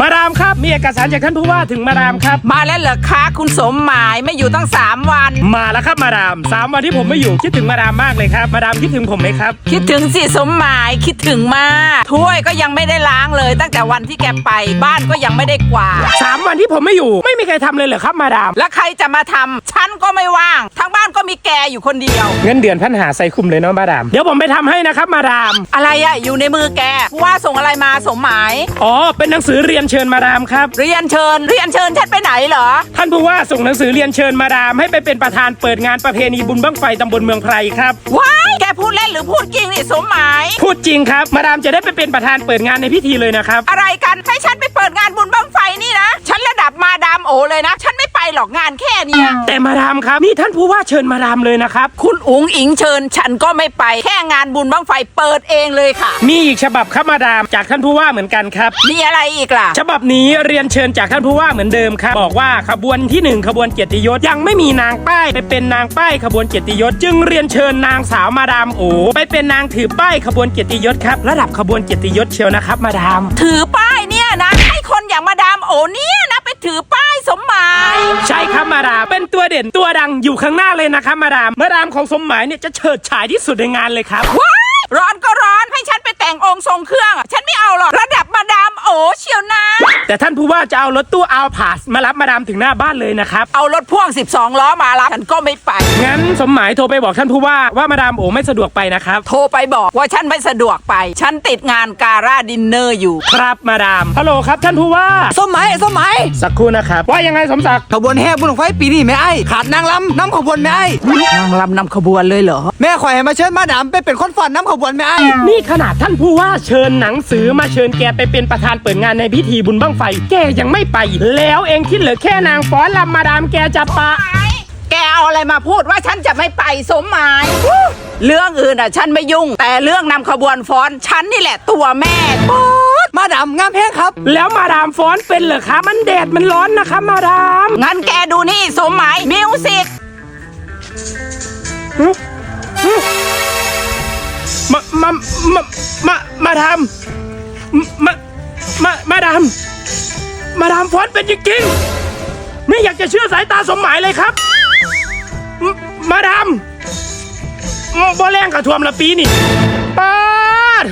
มาดามครับมีเอกสารจากท่านผู้ว่าถึงมาดามครับ มาแล้วเหรอคะคุณสมหมายไม่อยู่ตั้งสามวัน มาแล้วครับมาดามสามวันที่ผมไม่อยู่คิดถึงมาดามมากเลยครับ มาดามคิดถึงผมไหมครับ คิดถึงสิสมหมายคิดถึงมากถ้วยก็ยังไม่ได้ล้างเลย ตั้งแต่วันที่แกไปบ้านก็ยังไม่ได้กวาดสามวันที่ผมไม่อยู่ไม่ มีใครทำเลยเหรอครับมาดาม แล้วใครจะมาทำฉันก็ไม่ว่าง ทั้งบ้านก็มีแกอยู่คนเดียว เงินเดือนพันหาใส่คุมเลยเนาะมาดาม เดี๋ยวผมไปทำให้นะครับมาดาม อะไรอะอยู่ในมือแกผู้ว่าส่งอะไรมาสมหมาย อ๋อ เป็นหนังสือเรียนเชิญมาดามครับ เรียนเชิญ เรียนเชิญฉันไปไหนเหรอ ท่านผู้ว่าส่งหนังสือเรียนเชิญมาดามให้ไปเป็นประธานเปิดงานประเพณีบุญบั้งไฟตำบลเมืองไพรครับว้ายแกพูดเล่นหรือพูดจริงนี่สมหมาย พูดจริงครับ มาดามจะได้ไปเป็นประธานเปิดงานในพิธีเลยนะครับ อะไรกันให้ฉันไปเปิดงานบุญบั้ง อเลยนะ ฉันไม่ไปหรอกงานแค่เนี้ยแต่มาดามครับ นี่ท่านผู้ว่าเชิญมาดามเลยนะครับ คุณอุ๋งอิงเชิญ ฉันก็ไม่ไปแค่งานบุญบั้งไฟเปิดเองเลยค่ะ มีอีกฉบับครับมาดามจากท่านผู้ว่าเหมือนกันครับ มีอะไรอีกล่ะ ฉบับนี้เรียนเชิญจากท่านผู้ว่าเหมือนเดิมครับ บอกว่าขบวนที่หนึ่งขบวนเกียรติยศยังไม่มีนางป้ายไปเป็นนางป้ายขบวนเกียรติยศ จึงเรียนเชิญนางสาวมาดามโอไปเป็นนางถือป้ายขบวนเกียรติยศครับระดับขบวนเกียรติยศเชียวนะครับมาดาม ถือป้ายเนี่ยนะให้คนอย่างมาดามโอเนี่ยนะไปถือป้าย สมหมาย ใช่ครับมาดามเป็นตัวเด่นตัวดังอยู่ข้างหน้าเลยนะครับมาดามมาดามของสมหมายเนี่ยจะเฉิดฉายที่สุดในงานเลยครับว้ายร้อนก็ร้อนให้ฉันไปแต่งองค์ทรงเครื่องอะฉันไม่เอาหรอกระดับมาดามโอเชียวนะ แต่ท่านผู้ว่าจะเอารถตู้เอาผาสมารับมาดามถึงหน้าบ้านเลยนะครับ เอารถพ่วง 12 ล้อมารับฉันก็ไม่ไป งั้นสมหมายโทรไปบอกท่านผู้ว่าว่ามาดามโอไม่สะดวกไปนะครับ โทรไปบอกว่าฉันไม่สะดวกไป ฉันติดงานการ่าดินเนอร์อยู่ ครับมาดามฮัลโหลครับท่านผู้ว่า สมหมายสมหมายสักครู่นะครับ ว่ายังไงสมศักดิ์ขบวนแห่บุญบั้งไฟปีนี้แม่ไอ้ขาดนางลำน้ำขบวนแม่ไอ้นางลำนำขบวนเลยเหรอ แม่ข่อยให้มาเชิญมาดามไปเป็นคนฝันน้ำขบวนแม่ไอ้นี่ขนาดท่านผู้ว่าเชิญหนังสือมาเชิญแกไปเป็นประธานเปิดงานในพิธีบุญบั้งไฟ แกยังไม่ไป แล้วเองคิดเหลือแค่นางฟ้อนลำมาดามแกจะปะ แกเอาอะไรมาพูดว่าฉันจะไม่ไปสมหมายฮู้เรื่องอื่นอะ ฉันไม่ยุ่ง แต่เรื่องนำขบวนฟ้อน ฉันนี่แหละตัวแม่มาดามงามแพงครับ แล้วมาดามฟ้อนเป็นเหรอคะมันแดดมันร้อนนะคะมาดาม งั้นแกดูนี่สมหมายมิวสิกมา มา มา มา มาดามมา มา มาดา มาดามฟอนเป็นจริงๆไม่อยากจะเชื่อสายตาสมหมายเลยครับมมาดามบอแรงกับท่วมละปีนี่ปาด